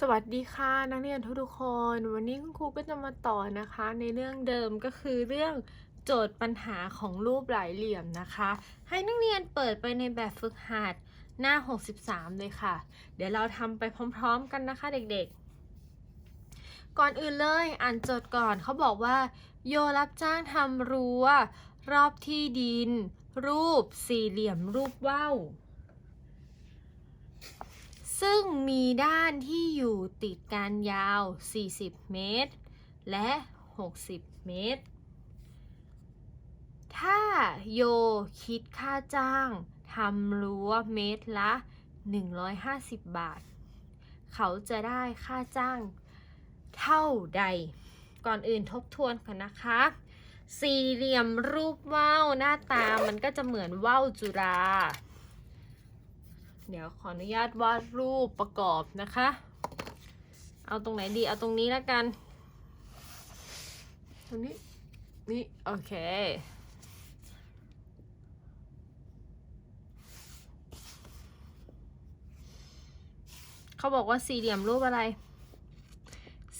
สวัสดีค่ะนักเรียนทุกๆคน วันนี้คุณครูก็จะมาต่อนะคะ ในเรื่องเดิมก็คือเรื่องโจทย์ปัญหาของรูปหลายเหลี่ยมนะคะ ให้นักเรียนเปิดไปในแบบฝึกหัดหน้า 63 เลยค่ะ เดี๋ยวเราทำไปพร้อมๆกันนะคะเด็กๆ ก่อนอื่นเลยอ่านโจทย์ก่อนเขาบอกว่า โยรับจ้างทำรั้วรอบที่ดิน รูปสี่เหลี่ยมรูปว่าว ซึ่งมีด้านที่อยู่ติดกันยาว 40 เมตร และ 60 เมตร ถ้าโยคิดค่าจ้างทำรั้วเมตรละ 150 บาท เขาจะได้ค่าจ้างเท่าใด ก่อนอื่นทบทวนกันนะคะ สี่เหลี่ยมรูปว่าวหน้าตามันก็จะเหมือนว่าวจุฬา เดี๋ยวขออนุญาตวาดรูปประกอบนะคะ เอาตรงไหนดี เอาตรงนี้แล้วกัน ตรงนี้ นี่ โอเค เขาบอกว่าสี่เหลี่ยมรูปอะไร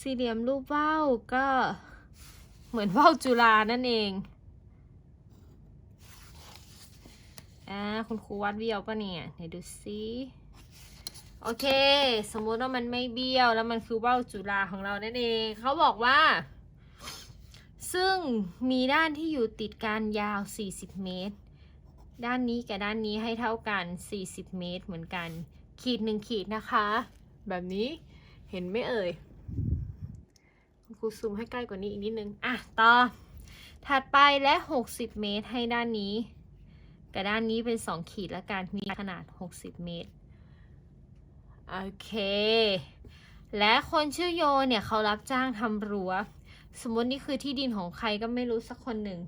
สี่เหลี่ยมรูปว่าวก็เหมือนว่าวจุฬานั่นเอง อ่าคุณครูวาดเบี้ยวปะเนี่ยไหนดูซิโอเค สมมุติว่ามันไม่เบี้ยวแล้วมันคือว่าวจุฬาของเรานั่นเองเขาบอกว่า ซึ่งมีด้านที่อยู่ติดกันยาว 40 เมตร ด้านนี้กับด้านนี้ให้เท่ากัน 40 เมตรเหมือนกัน ขีดหนึ่งขีดนะคะ แบบนี้เห็นไหมเอ่ยคุณครูซูมให้ใกล้กว่านี้อีกนิดนึง อะ ต่อ ถัดไปและ 60 เมตรให้ด้านนี้ กับด้านนี้เป็น 2 ขีดแล้วกันมีขนาด 60 เมตร โอเค และคนชื่อโยเนี่ยเขารับจ้างทำรั้ว สมมตินี่คือที่ดินของใครก็ไม่รู้สักคนหนึ่ง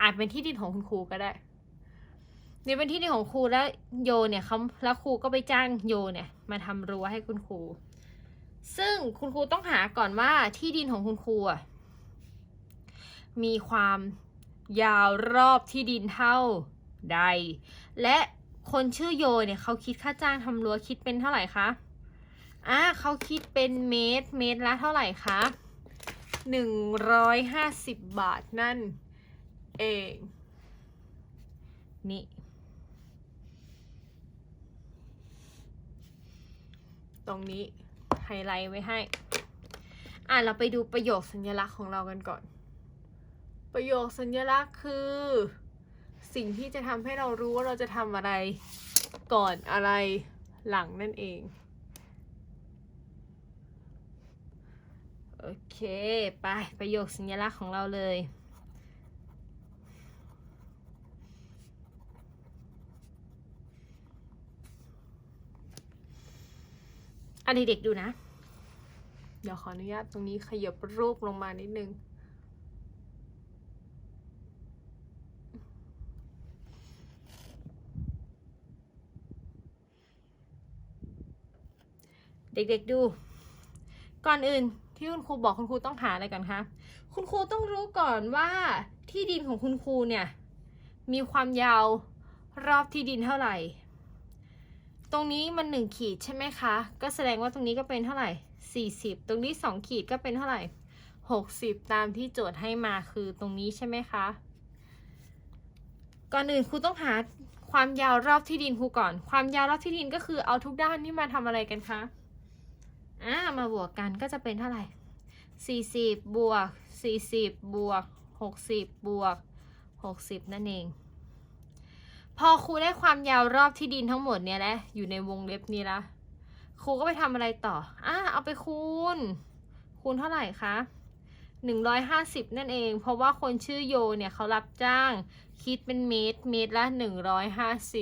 อาจเป็นที่ดินของคุณครูก็ได้นี่เป็นที่ดินของครูแล้วโยเนี่ยเขาแล้วครูก็ไปจ้างโยเนี่ยมาทำรั้วให้คุณครู ซึ่งคุณครูต้องหาก่อนว่าที่ดินของคุณครูอะมีความยาวรอบที่ดินเท่า ใด และคนชื่อโยเนี่ยเขาคิดค่าจ้างทำรั้วคิดเป็นเท่าไหร่คะอ่าเขาคิดเป็นเมตร เมตรละเท่าไหร่คะหนึ่งร้อยห้าสิบบาทนั่น เอง นี่ ตรงนี้ ไฮไลท์ไว้ให้ อะ เราไปดูประโยคสัญลักษณ์ของเรากันก่อน ประโยคสัญลักษณ์คือ สิ่งที่จะทำให้เรารู้ว่าเราจะทำอะไรก่อนอะไรหลังนั่นเอง โอเค ไปประโยคสัญลักษณ์ของเราเลยอันนี้เด็กดูนะ เดี๋ยวขออนุญาตตรงนี้ขยับรูปลงมานิดนึง เด็กๆดู ก่อนอื่นที่คุณครูบอกคุณครูต้องหาอะไรกันคะคุณครูต้องรู้ก่อนว่าที่ดินของคุณครูเนี่ยมีความยาวรอบที่ดินเท่าไหร่ ตรงนี้มันหนึ่งขีดใช่ไหมคะ ก็แสดงว่าตรงนี้ก็เป็นเท่าไหร่ 40 ตรงนี้สองขีดก็เป็นเท่าไหร่ 60 ตามที่โจทย์ให้มาคือตรงนี้ใช่ไหมคะ ก่อนอื่นครูต้องหาความยาวรอบที่ดินครูก่อน ความยาวรอบที่ดินก็คือเอาทุกด้านนี่มาทำอะไรกันคะ อ่ามาบวกกันก็จะเป็นเท่าไหร่ 40 บวก 40 บวก 60 บวก 60 นั่นเอง พอครูได้ความยาวรอบที่ดินทั้งหมดเนี่ยแหละอยู่ในวงเล็บนี้ละครูก็ไปทำอะไรต่ออ่าเอาไปคูณ คูณเท่าไหร่คะ150 นั่นเอง เพราะว่าคนชื่อโยเนี่ยเขารับจ้างคิดเป็นเมตร เมตรละ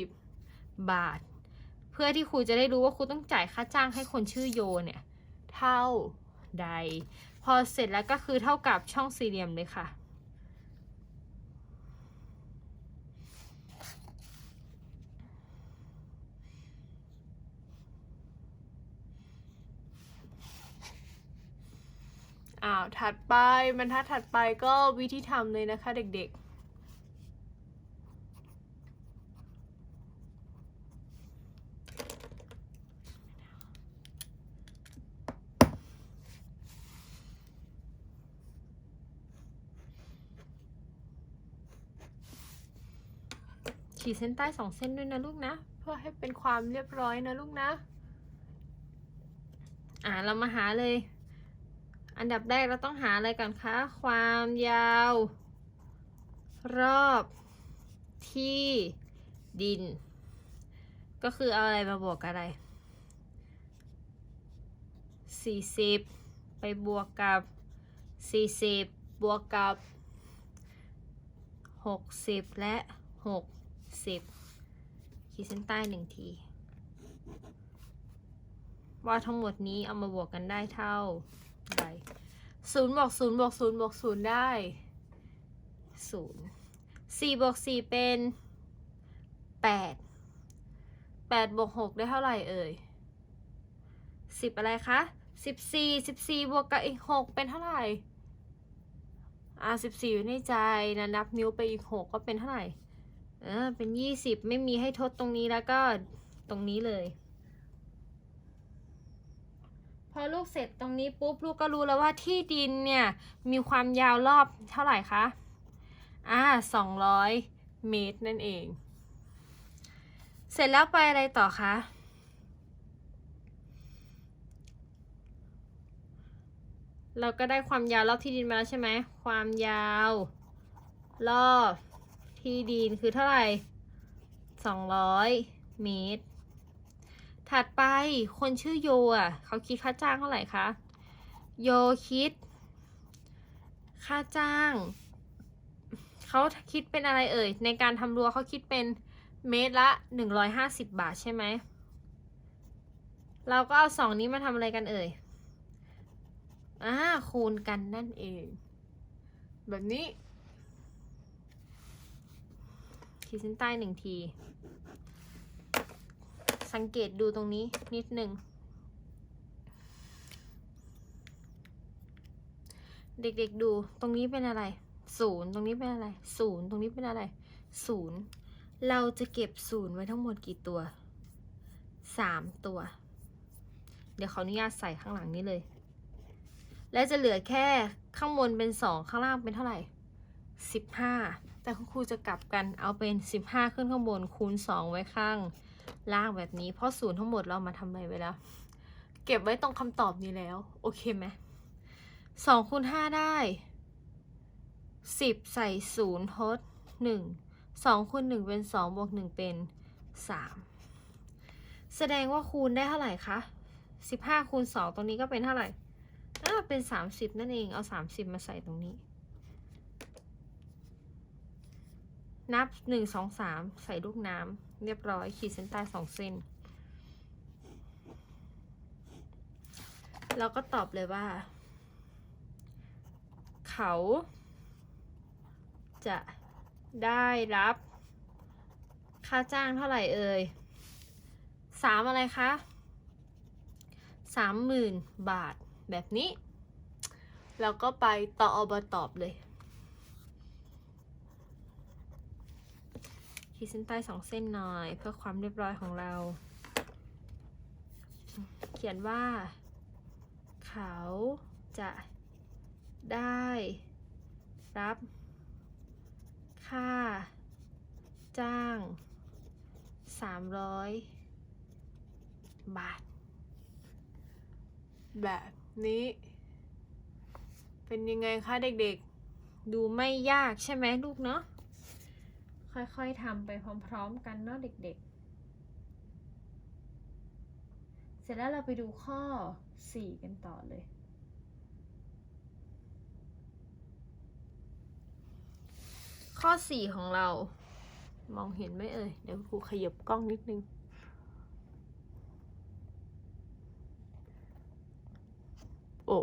150 บาท เพื่อที่ครูจะได้รู้ว่าครูต้องจ่ายค่าจ้างให้คนชื่อโยเนี่ย เท่าใด พอเสร็จแล้วก็คือเท่ากับช่องสี่เหลี่ยมเลยค่ะ อ้าว ถัดไปบรรทัดถัดไปก็วิธีทำเลยนะคะเด็กๆ ดเส้นใต้สองเส้นด้วยนะลูกนะ เพื่อให้เป็นความเรียบร้อยนะลูกนะ อ่าเรามาหาเลย อันดับแรกเราต้องหาอะไรก่อนคะ ความยาว รอบที่ดิน ก็คือเอาอะไรมาบวกอะไร 40 ไปบวกกับ 40 บวกกับ 60 และ 60ขีดเส้นใต้หนึ่งที ว่าทั้งหมดนี้เอามาบวกกันได้เท่าใดศูนย์บวกศูนย์บวกศูนย์บวกศูนย์ได้ศูนย์สี่บวกสี่เป็นแปดแปดบวกหกได้เท่าไหร่เอ่ยสิบอะไรคะสิบสี่สิบสี่บวกกับอีกหกเป็นเท่าไหร่อ่าสิบสี่อยู่ในใจนะนับนิ้วไปอีกหกก็เป็นเท่าไหร่ ออเป็นยี่สิบไม่มีให้ทดตรงนี้แล้วก็ตรงนี้เลย พอลูกเสร็จตรงนี้ปุ๊บลูกก็รู้แล้วว่าที่ดินเนี่ยมีความยาวรอบเท่าไหร่คะอ่าสองร้อยเมตรนั่นเอง เสร็จแล้วไปอะไรต่อคะเราก็ได้ความยาวรอบที่ดินมาแล้วใช่ไหม ความยาวรอบ ที่ดินคือเท่าไหร่สองร้อยเมตร ถัดไปคนชื่อโยอะเขาคิดค่าจ้างเท่าไหร่คะ โยคิด ค่าจ้าง เขาคิดเป็นอะไรเอ่ย ในการทำรั้วเขาคิดเป็นเมตรละหนึ่งร้อยห้าสิบบาทใช่ไหม เราก็เอาสองนี้มาทำอะไรกันเอ่ยอ่าคูณกันนั่นเอง แบบนี้ ขีดเส้นใต้หนึ่งที สังเกตดูตรงนี้นิดหนึ่ง เด็กๆดูตรงนี้เป็นอะไรศูนย์ตรงนี้เป็นอะไรศูนย์ตรงนี้เป็นอะไรศูนย์เราจะเก็บศูนย์ไว้ทั้งหมดกี่ตัวสามตัว เดี๋ยวขออนุญาตใส่ข้างหลังนี้เลย และจะเหลือแค่ข้างบนเป็นสองข้างล่างเป็นเท่าไหร่สิบห้า แต่คุณครูจะกลับกันเอาเป็นสิบห้าขึ้นข้างบนคูณสองไว้ข้างล่างแบบนี้ เพราะศูนย์ทั้งหมดเรามาทำอะไรไว้แล้ว เก็บไว้ตรงคำตอบนี้แล้ว โอเคไหมสองคูณห้าได้สิบใส่ศูนย์ทดหนึ่งสองคูณหนึ่งเป็นสองบวกหนึ่งเป็นสามแสดงว่าคูณได้เท่าไหร่คะสิบห้าคูณสองตรงนี้ก็เป็นเท่าไหร่อ่าเป็นสามสิบนั่นเองเอาสามสิบมาใส่ตรงนี้ นับหนึ่งสองสามใส่ลูกน้ำเรียบร้อยขีดเส้นใต้สองเส้นแล้วก็ตอบเลยว่า เขา จะได้รับ ค่าจ้างเท่าไหร่เอ่ยสามอะไรคะสามหมื่นบาทแบบนี้ แล้วก็ไปต่ออบตอบเลย ขีดเส้นใต้สองเส้นหน่อย เพื่อความเรียบร้อยของเรา เขียนว่า เขาจะได้รับ ค่า จ้าง 300 บาท แบบนี้ เป็นยังไงคะเด็กๆ ดูไม่ยากใช่ไหมลูกเนาะ ค่อยๆทำไปพร้อมๆกันเนาะเด็กๆ เสร็จแล้วเราไปดูข้อ 4 กันต่อเลย ข้อ 4 ของเรา มองเห็นไหมเอ่ย เดี๋ยวครูขยับกล้องนิดนึงโอ้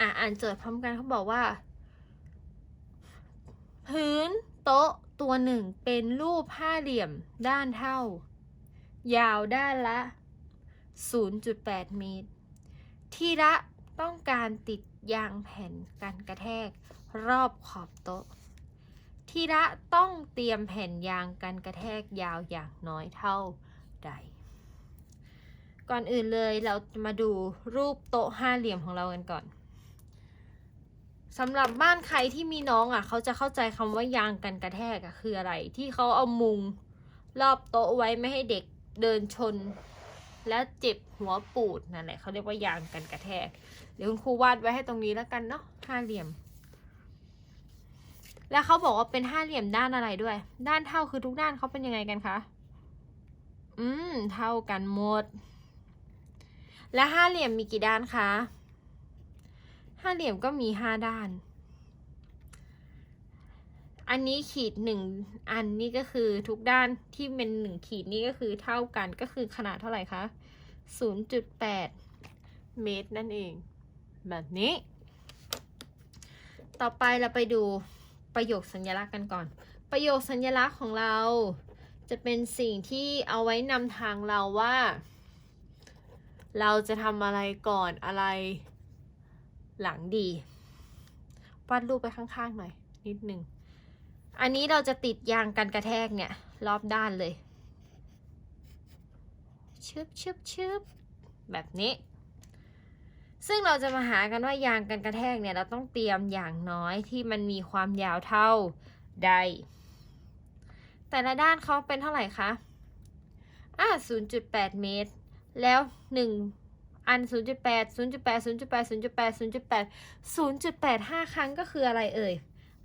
อะอ่านโจทย์พร้อมกันเขาบอกว่า พื้นโต๊ะตัวหนึ่งเป็นรูปห้าเหลี่ยมด้านเท่า ยาวด้านละ 0.8 เมตร ที่ละต้องการติดยางแผ่นกันกระแทกรอบขอบโต๊ะ ทีละต้องเตรียมแผ่นยางกันกระแทกยาวอย่างน้อยเท่าใด ก่อนอื่นเลยเราจะมาดูรูปโต๊ะห้าเหลี่ยมของเรากันก่อน สำหรับบ้านใครที่มีน้องอะ เขาจะเข้าใจคำว่ายางกันกระแทกอะคืออะไร ที่เขาเอามุงรอบโต๊ะไว้ไม่ให้เด็กเดินชน แล้วเจ็บหัวปูดนั่นแหละเขาเรียกว่ายางกันกระแทก เดี๋ยวคุณครูวาดไว้ให้ตรงนี้แล้วกันเนาะห้าเหลี่ยม แล้วเขาบอกว่าเป็นห้าเหลี่ยมด้านอะไรด้วย ด้านเท่าคือทุกด้านเขาเป็นยังไงกันคะอืม เท่ากันหมด และห้าเหลี่ยมมีกี่ด้านคะ ห้าเหลี่ยมก็มีห้าด้าน อันนี้ขีดหนึ่งอันนี้ก็คือทุกด้านที่เป็นหนึ่งขีดนี่ก็คือเท่ากันก็คือขนาดเท่าไหร่คะศูนย์จุดแปดเมตรนั่นเอง แบบนี้ ต่อไปเราไปดูประโยคสัญลักษณ์กันก่อน ประโยคสัญลักษณ์ของเราจะเป็นสิ่งที่เอาไว้นำทางเราว่า เราจะทำอะไรก่อนอะไร หลังดี วาดรูปไปข้างๆหน่อย นิดนึง อันนี้เราจะติดยางกันกระแทกเนี่ย รอบด้านเลย ชึบชึบชึบแบบนี้ ซึ่งเราจะมาหากันว่ายางกันกระแทกเนี่ย เราต้องเตรียมอย่างน้อยที่มันมีความยาวเท่าใด แต่ละด้านเขาเป็นเท่าไหร่คะอ่า0.8 เมตร แล้ว1 อัน 0.8 0.8 0.8 0.8 0.8 0.8 5 ครั้งก็คืออะไรเอ่ย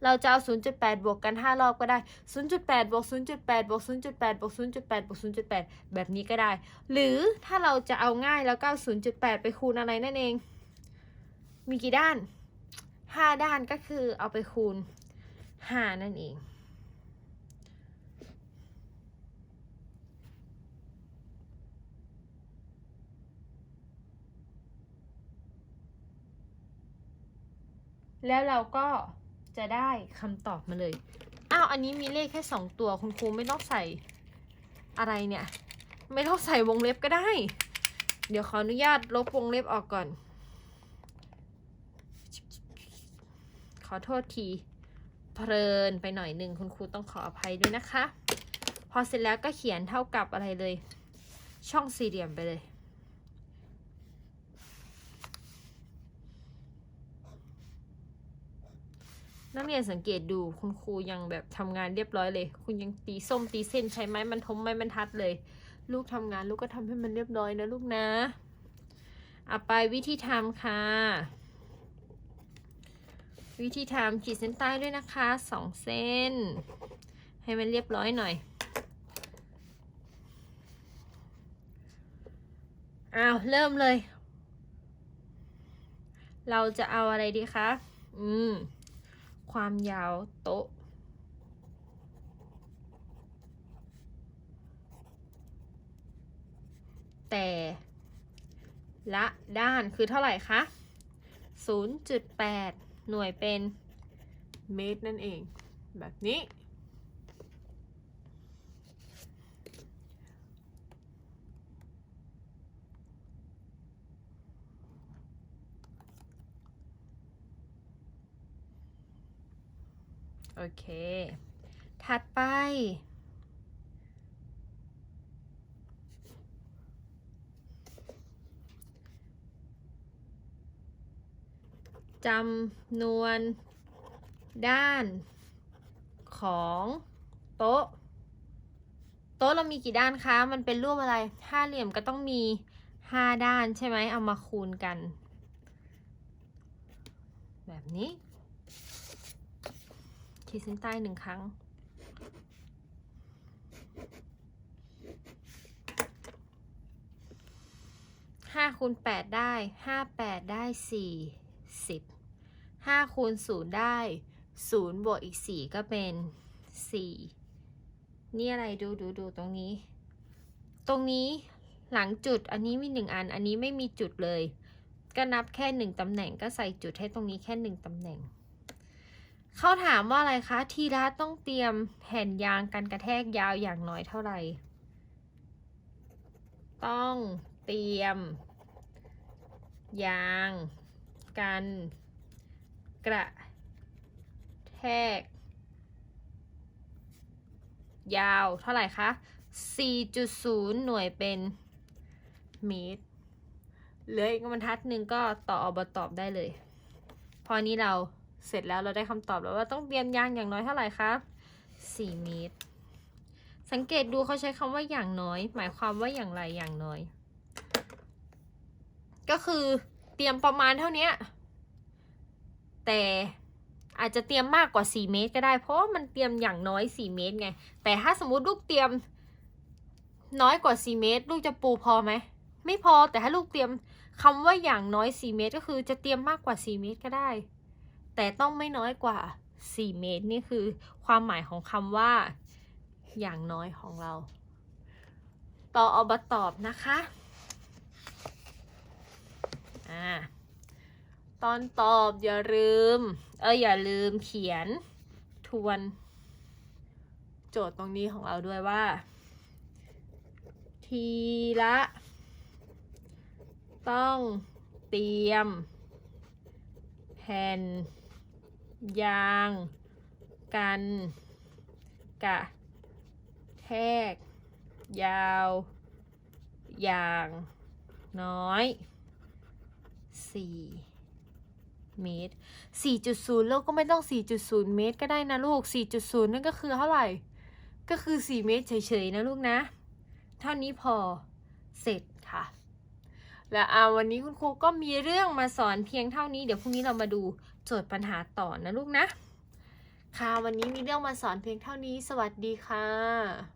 เราจะเอา 0.8 บวกกัน 5 รอบก็ได้ 0.8 บวก 0.8 บวก 0.8 บวก 0.8 บวก 0.8 แบบนี้ก็ได้ หรือถ้าเราจะเอาง่ายแล้วก็เอา0.8 ไปคูณอะไรนั่นเอง มีกี่ด้าน 5 ด้านก็คือเอาไปคูณ 5 นั่นเอง แล้วเราก็จะได้คำตอบมาเลย อ้าว อันนี้มีเลขแค่สองตัว คุณครูไม่ต้องใส่อะไรเนี่ย ไม่ต้องใส่วงเล็บก็ได้ เดี๋ยวขออนุญาตลบวงเล็บออกก่อน ขอโทษที เพลินไปหน่อยหนึ่งคุณครูต้องขออภัยด้วยนะคะ พอเสร็จแล้วก็เขียนเท่ากับอะไรเลย ช่องสี่เหลี่ยมไปเลย นักเรียนสังเกตดูคุณครูยังแบบทำงานเรียบร้อยเลย คุณยังตีส้มตีเส้นใช้ไม้มันทมไม้บรรทัดเลย ลูกทำงานลูกก็ทำให้มันเรียบร้อยนะลูกนะเอาไปวิธีทำค่ะ วิธีทำขีดเส้นใต้ด้วยนะคะสองเส้น ให้มันเรียบร้อยหน่อยอ้าวเริ่มเลย เราจะเอาอะไรดีคะ อืม ความยาวโต๊ะ แต่ละด้านคือเท่าไหร่คะ 0.8 หน่วยเป็นเมตรนั่นเอง แบบนี้ โอเค ถัดไป จำนวนด้านของโต๊ะ โต๊ะเรามีกี่ด้านคะ มันเป็นรูปอะไร ห้าเหลี่ยมก็ต้องมีห้าด้านใช่ไหม เอามาคูณกัน แบบนี้ ขีดเส้นใต้หนึ่งครั้ง ห้าคูณแปดได้ห้าแปดได้สี่สิบห้าคูณศูนย์ได้ศูนย์บวกอีกสี่ก็เป็นสี่นี่อะไรดูดูดูตรงนี้ ตรงนี้หลังจุดอันนี้มีหนึ่งอัน อันนี้ไม่มีจุดเลย ก็นับแค่หนึ่งตำแหน่งก็ใส่จุดให้ตรงนี้แค่หนึ่งตำแหน่ง เขาถามว่าอะไรคะทีละต้องเตรียมแผ่นยางกันกระแทกยาวอย่างน้อยเท่าไหร่ ต้องเตรียม ยางกันกระแทก ยาวเท่าไหร่คะ 4.0 หน่วยเป็นเมตรเหลืออีกบรรทัดหนึ่งก็ต่ออบตอบได้เลย พอนี้เรา เสร็จแล้วเราได้คำตอบแล้วว่าต้องเตรียมยางอย่างน้อยเท่าไหร่คะ4เมตร สังเกตดูเขาใช้คำว่าอย่างน้อย หมายความว่าอย่างไรอย่างน้อย ก็คือเตรียมประมาณเท่านี้แต่อาจจะเตรียมมากกว่า 4 เมตรก็ได้ เพราะว่ามันเตรียมอย่างน้อย 4 เมตรไง แต่ถ้าสมมติลูกเตรียมน้อยกว่า 4 เมตร ลูกจะปูพอไหม ไม่พอ แต่ถ้าลูกเตรียมคำว่าอย่างน้อย 4 เมตร ก็คือจะเตรียมมากกว่า 4 เมตรก็ได้ แต่ต้องไม่น้อยกว่า 4 เมตร นี่คือความหมายของคำว่า อย่างน้อยของเรา ต่ออบตอบนะคะอ่าตอนตอบอย่าลืม เอออย่าลืมเขียนทวน โจทย์ตรงนี้ของเราด้วยว่า ทีละ ต้องเตรียมแผ่น ยาง กัน กะ แทก ยาว อย่าง น้อย 4เมตร 4.0 แล้วก็ไม่ต้อง 4.0 เมตร ก็ได้นะลูก 4.0 นั่นก็คือเท่าไหร่ ก็คือ 4 เมตรเฉยๆนะลูกนะ เท่านี้พอ เสร็จ และอาวันนี้คุณครูก็มีเรื่องมาสอนเพียงเท่านี้ เดี๋ยวพรุ่งนี้เรามาดูโจทย์ปัญหาต่อนะลูกนะ ค่ะวันนี้มีเรื่องมาสอนเพียงเท่านี้ สวัสดีค่ะ